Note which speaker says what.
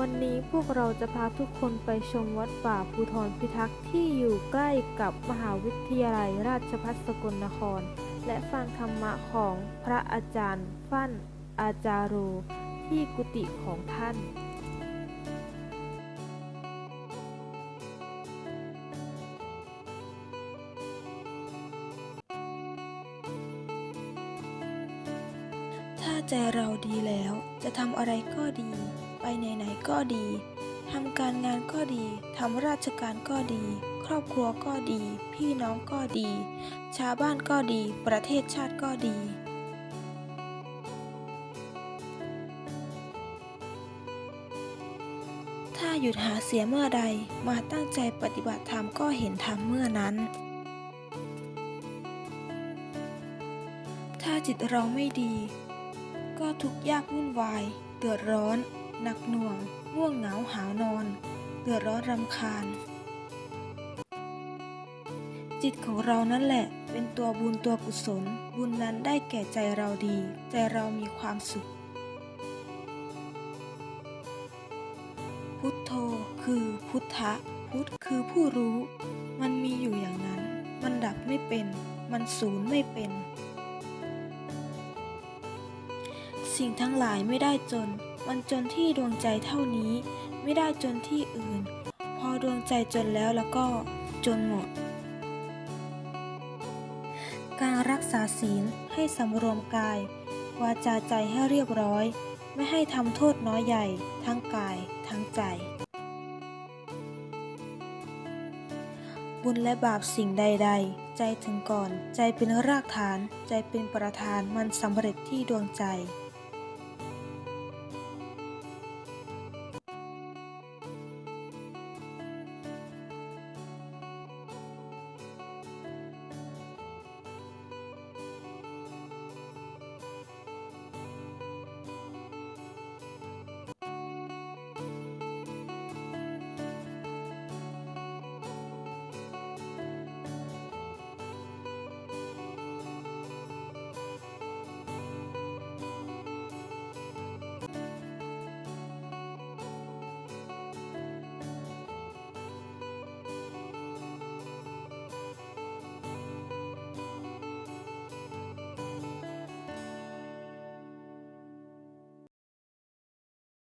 Speaker 1: วันนี้พวกเราจะพาทุกคนไปชมวัดป่าภูทรพิทักษ์ที่อยู่ใกล้กับมหาวิทยาลัยราชภัฏสกลนคร และฟังธรรมะของพระอาจารย์ ฟั่น อาจาโรที่กุฏิของท่าน
Speaker 2: ถ้าใจเราดีแล้วจะทำอะไรก็ดี ไปไหนๆก็ดีทำการงานก็ดีทำราชการก็ดี ครอบครัวก็ดี พี่น้องก็ดี ชาวบ้านก็ดี ประเทศชาติก็ดีถ้าหยุดหาเสียเมื่อใดมาตั้งใจปฏิบัติธรรมก็เห็นธรรมเมื่อนั้น ถ้าจิตเราไม่ดี ก็ทุกข์ยากวุ่นวาย เดือดร้อน หนักหน่วง ง่วงเหงาหาวนอน เดือดร้อนรำคาญ จิตของเรานั่นแหละ เป็นตัวบุญตัวกุศล บุญนั้นได้แก่ใจเราดี ใจเรามีความสุข พุทโธคือพุทธะ พุทธคือผู้รู้ มันมีอยู่อย่างนั้น มันดับไม่เป็น มันศูนย์ไม่เป็นสิ่งทั้งหลายไม่ได้จน มันจนที่ดวงใจเท่านี้ ไม่ได้จนที่อื่น พอดวงใจจนแล้วแล้วก็จนหมด การรักษาศีลให้สำรวมกาย วาจาใจให้เรียบร้อย ไม่ให้ทำโทษน้อยใหญ่ ทั้งกายทั้งใจ บุญและบาปสิ่งใด ๆ ใจถึงก่อน ใจเป็นรากฐาน ใจเป็นประธานมันสำเร็จที่ดวงใจ